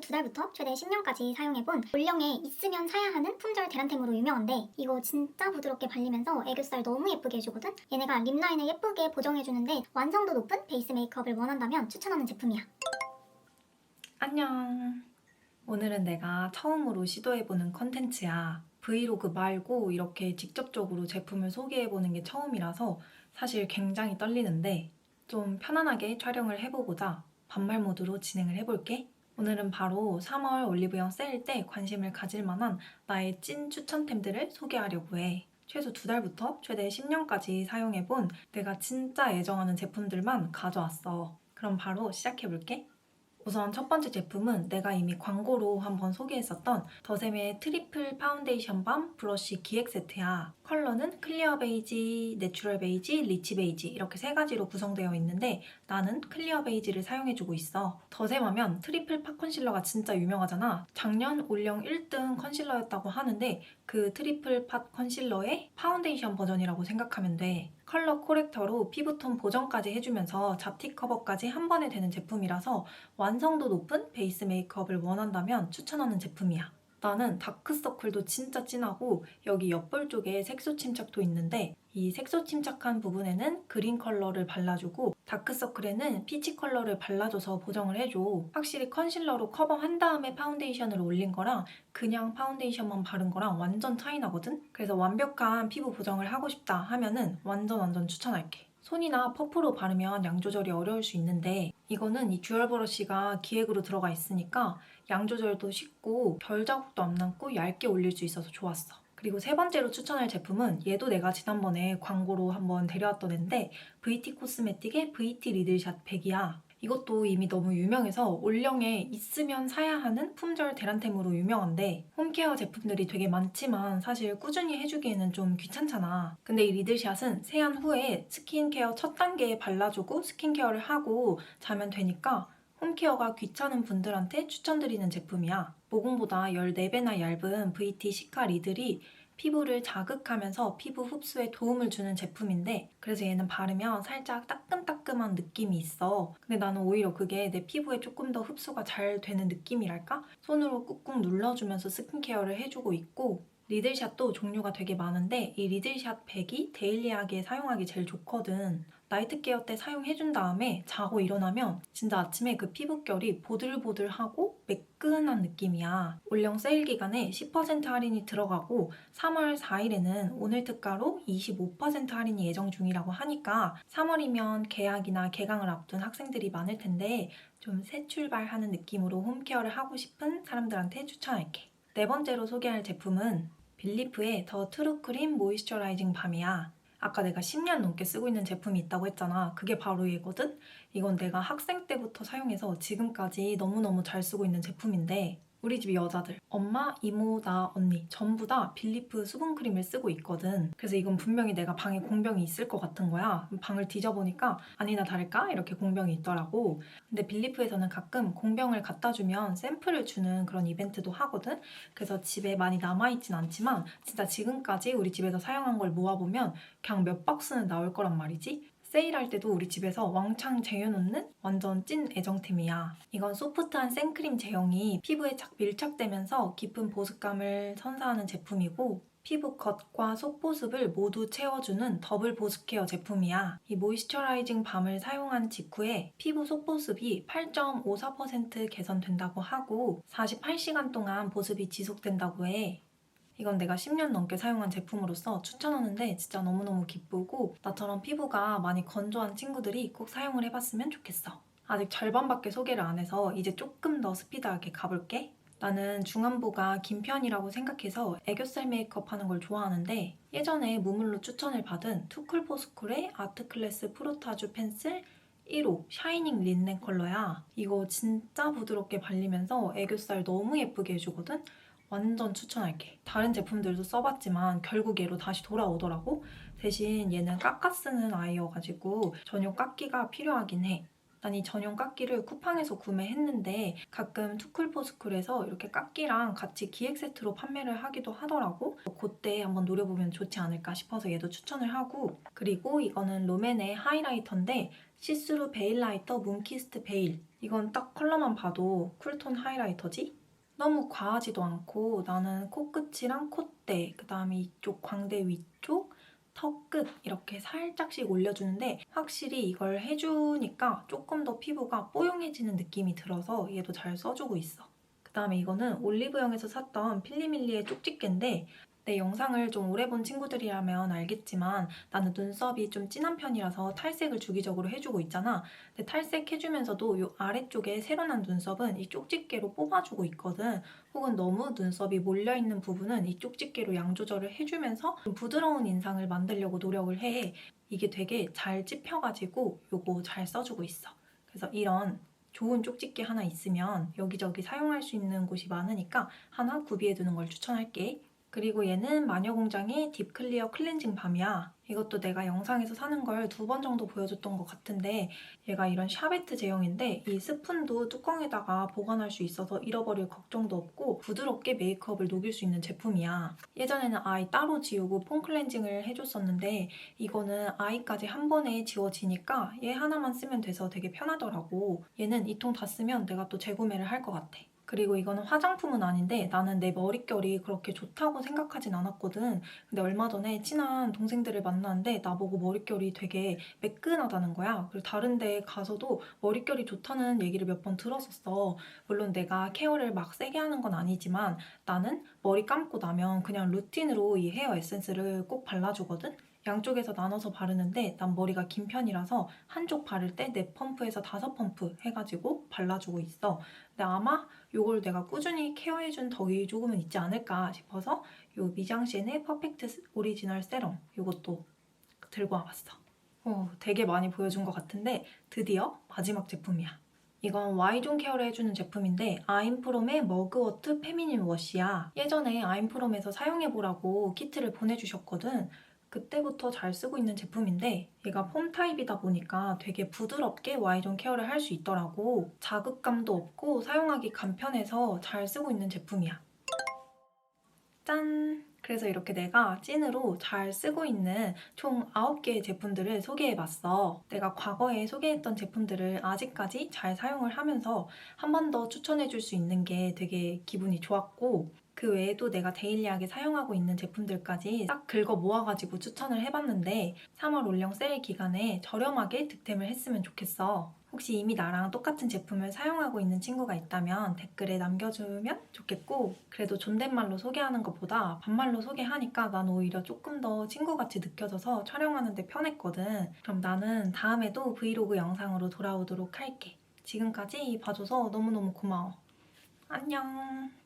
최소 두 달부터 최대 10년까지 사용해본 올영에 있으면 사야 하는 품절 대란템으로 유명한데 이거 진짜 부드럽게 발리면서 애교살 너무 예쁘게 해주거든? 얘네가 립 라인을 예쁘게 보정해주는데 완성도 높은 베이스 메이크업을 원한다면 추천하는 제품이야. 안녕. 오늘은 내가 처음으로 시도해보는 컨텐츠야. 브이로그 말고 이렇게 직접적으로 제품을 소개해보는 게 처음이라서 사실 굉장히 떨리는데 좀 편안하게 촬영을 해보고자 반말 모드로 진행을 해볼게. 오늘은 바로 3월 올리브영 세일 때 관심을 가질 만한 나의 찐 추천템들을 소개하려고 해. 최소 두 달부터 최대 10년까지 사용해본 내가 진짜 애정하는 제품들만 가져왔어. 그럼 바로 시작해볼게. 우선 첫 번째 제품은 내가 이미 광고로 한번 소개했었던 더샘의 트리플 파운데이션 밤 브러쉬 기획 세트야. 컬러는 클리어 베이지, 내추럴 베이지, 리치 베이지 이렇게 세 가지로 구성되어 있는데 나는 클리어 베이지를 사용해주고 있어. 더샘 하면 트리플 파 컨실러가 진짜 유명하잖아. 작년 올영 1등 컨실러였다고 하는데 그 트리플 팟 컨실러의 파운데이션 버전이라고 생각하면 돼. 컬러 코렉터로 피부톤 보정까지 해주면서 잡티 커버까지 한 번에 되는 제품이라서 완성도 높은 베이스 메이크업을 원한다면 추천하는 제품이야. 나는 다크서클도 진짜 진하고 여기 옆볼 쪽에 색소 침착도 있는데 이 색소 침착한 부분에는 그린 컬러를 발라주고 다크서클에는 피치 컬러를 발라줘서 보정을 해줘. 확실히 컨실러로 커버한 다음에 파운데이션을 올린 거랑 그냥 파운데이션만 바른 거랑 완전 차이 나거든? 그래서 완벽한 피부 보정을 하고 싶다 하면은 완전 완전 추천할게. 손이나 퍼프로 바르면 양 조절이 어려울 수 있는데 이거는 이 듀얼 브러쉬가 기획으로 들어가 있으니까 양 조절도 쉽고 결 자국도 안 남고 얇게 올릴 수 있어서 좋았어. 그리고 세 번째로 추천할 제품은 얘도 내가 지난번에 광고로 한번 데려왔던 앤데 VT 코스메틱의 VT 리들샷 100이야. 이것도 이미 너무 유명해서 올영에 있으면 사야 하는 품절 대란템으로 유명한데 홈케어 제품들이 되게 많지만 사실 꾸준히 해주기에는 좀 귀찮잖아. 근데 이 리들샷은 세안 후에 스킨케어 첫 단계에 발라주고 스킨케어를 하고 자면 되니까 홈케어가 귀찮은 분들한테 추천드리는 제품이야. 모공보다 14배나 얇은 VT 시카 리들이 피부를 자극하면서 피부 흡수에 도움을 주는 제품인데 그래서 얘는 바르면 살짝 따끔따끔한 느낌이 있어. 근데 나는 오히려 그게 내 피부에 조금 더 흡수가 잘 되는 느낌이랄까? 손으로 꾹꾹 눌러주면서 스킨케어를 해주고 있고 리들샷도 종류가 되게 많은데 이 리들샷 100이 데일리하게 사용하기 제일 좋거든. 나이트 케어 때 사용해준 다음에 자고 일어나면 진짜 아침에 그 피부결이 보들보들하고 매끈한 느낌이야. 올영 세일 기간에 10% 할인이 들어가고 3월 4일에는 오늘 특가로 25% 할인이 예정 중이라고 하니까 3월이면 개학이나 개강을 앞둔 학생들이 많을 텐데 좀 새 출발하는 느낌으로 홈케어를 하고 싶은 사람들한테 추천할게. 네 번째로 소개할 제품은 빌리프의 더 트루크림 모이스처라이징 밤이야. 아까 내가 10년 넘게 쓰고 있는 제품이 있다고 했잖아. 그게 바로 얘거든? 이건 내가 학생 때부터 사용해서 지금까지 너무너무 잘 쓰고 있는 제품인데 우리 집 여자들, 엄마, 이모, 나, 언니 전부 다 빌리프 수분크림을 쓰고 있거든. 그래서 이건 분명히 내가 방에 공병이 있을 것 같은 거야. 방을 뒤져보니까 아니나 다를까 이렇게 공병이 있더라고. 근데 빌리프에서는 가끔 공병을 갖다 주면 샘플을 주는 그런 이벤트도 하거든. 그래서 집에 많이 남아있진 않지만 진짜 지금까지 우리 집에서 사용한 걸 모아보면 그냥 몇 박스는 나올 거란 말이지. 세일할 때도 우리 집에서 왕창 쟁여놓는 완전 찐 애정템이야. 이건 소프트한 생크림 제형이 피부에 착 밀착되면서 깊은 보습감을 선사하는 제품이고 피부 겉과 속보습을 모두 채워주는 더블 보습 케어 제품이야. 이 모이스처라이징 밤을 사용한 직후에 피부 속보습이 8.54% 개선된다고 하고 48시간 동안 보습이 지속된다고 해. 이건 내가 10년 넘게 사용한 제품으로서 추천하는데 진짜 너무너무 기쁘고 나처럼 피부가 많이 건조한 친구들이 꼭 사용을 해봤으면 좋겠어. 아직 절반밖에 소개를 안 해서 이제 조금 더 스피드하게 가볼게. 나는 중안부가 긴 편이라고 생각해서 애교살 메이크업 하는 걸 좋아하는데 예전에 무물로 추천을 받은 투쿨포스쿨의 아트클래스 프로타주 펜슬 1호 샤이닝 린넨 컬러야. 이거 진짜 부드럽게 발리면서 애교살 너무 예쁘게 해주거든? 완전 추천할게. 다른 제품들도 써봤지만 결국 얘로 다시 돌아오더라고. 대신 얘는 깎아 쓰는 아이여가지고 전용 깎기가 필요하긴 해. 난 이 전용 깎기를 쿠팡에서 구매했는데 가끔 투쿨포스쿨에서 이렇게 깎기랑 같이 기획 세트로 판매를 하기도 하더라고. 그때 한번 노려보면 좋지 않을까 싶어서 얘도 추천을 하고 그리고 이거는 롬앤의 하이라이터인데 시스루 베일 라이터 문키스트 베일. 이건 딱 컬러만 봐도 쿨톤 하이라이터지? 너무 과하지도 않고 나는 코끝이랑 콧대, 그 다음에 이쪽 광대 위쪽, 턱끝 이렇게 살짝씩 올려주는데 확실히 이걸 해주니까 조금 더 피부가 뽀용해지는 느낌이 들어서 얘도 잘 써주고 있어. 그 다음에 이거는 올리브영에서 샀던 필리밀리의 쪽집게인데 내 영상을 좀 오래 본 친구들이라면 알겠지만 나는 눈썹이 좀 진한 편이라서 탈색을 주기적으로 해주고 있잖아. 근데 탈색해주면서도 이 아래쪽에 새로 난 눈썹은 이 쪽집게로 뽑아주고 있거든. 혹은 너무 눈썹이 몰려있는 부분은 이 쪽집게로 양 조절을 해주면서 좀 부드러운 인상을 만들려고 노력을 해. 이게 되게 잘 찝혀가지고 요거 잘 써주고 있어. 그래서 이런 좋은 쪽집게 하나 있으면 여기저기 사용할 수 있는 곳이 많으니까 하나 구비해 두는 걸 추천할게. 그리고 얘는 마녀공장의 딥클리어 클렌징 밤이야. 이것도 내가 영상에서 사는 걸 두 번 정도 보여줬던 것 같은데 얘가 이런 샤베트 제형인데 이 스푼도 뚜껑에다가 보관할 수 있어서 잃어버릴 걱정도 없고 부드럽게 메이크업을 녹일 수 있는 제품이야. 예전에는 아이 따로 지우고 폼 클렌징을 해줬었는데 이거는 아이까지 한 번에 지워지니까 얘 하나만 쓰면 돼서 되게 편하더라고. 얘는 이 통 다 쓰면 내가 또 재구매를 할 것 같아. 그리고 이거는 화장품은 아닌데 나는 내 머릿결이 그렇게 좋다고 생각하진 않았거든. 근데 얼마 전에 친한 동생들을 만났는데 나보고 머릿결이 되게 매끈하다는 거야. 그리고 다른 데 가서도 머릿결이 좋다는 얘기를 몇 번 들었었어. 물론 내가 케어를 막 세게 하는 건 아니지만 나는 머리 감고 나면 그냥 루틴으로 이 헤어 에센스를 꼭 발라주거든. 양쪽에서 나눠서 바르는데 난 머리가 긴 편이라서 한쪽 바를 때 네 펌프에서 다섯 펌프 해가지고 발라주고 있어. 근데 아마 이걸 내가 꾸준히 케어해준 덕이 조금은 있지 않을까 싶어서 이 미장센의 퍼펙트 오리지널 세럼 이것도 들고 와봤어. 어, 되게 많이 보여준 것 같은데 드디어 마지막 제품이야. 이건 Y존 케어를 해주는 제품인데 아임프롬의 머그워트 페미닌 워시야. 예전에 아임프롬에서 사용해보라고 키트를 보내주셨거든. 그때부터 잘 쓰고 있는 제품인데 얘가 폼 타입이다 보니까 되게 부드럽게 Y존 케어를 할 수 있더라고. 자극감도 없고 사용하기 간편해서 잘 쓰고 있는 제품이야. 짠! 그래서 이렇게 내가 찐으로 잘 쓰고 있는 총 9개의 제품들을 소개해봤어. 내가 과거에 소개했던 제품들을 아직까지 잘 사용을 하면서 한 번 더 추천해줄 수 있는 게 되게 기분이 좋았고 그 외에도 내가 데일리하게 사용하고 있는 제품들까지 딱 긁어 모아가지고 추천을 해봤는데 3월 올영 세일 기간에 저렴하게 득템을 했으면 좋겠어. 혹시 이미 나랑 똑같은 제품을 사용하고 있는 친구가 있다면 댓글에 남겨주면 좋겠고 그래도 존댓말로 소개하는 것보다 반말로 소개하니까 난 오히려 조금 더 친구같이 느껴져서 촬영하는데 편했거든. 그럼 나는 다음에도 브이로그 영상으로 돌아오도록 할게. 지금까지 봐줘서 너무너무 고마워. 안녕.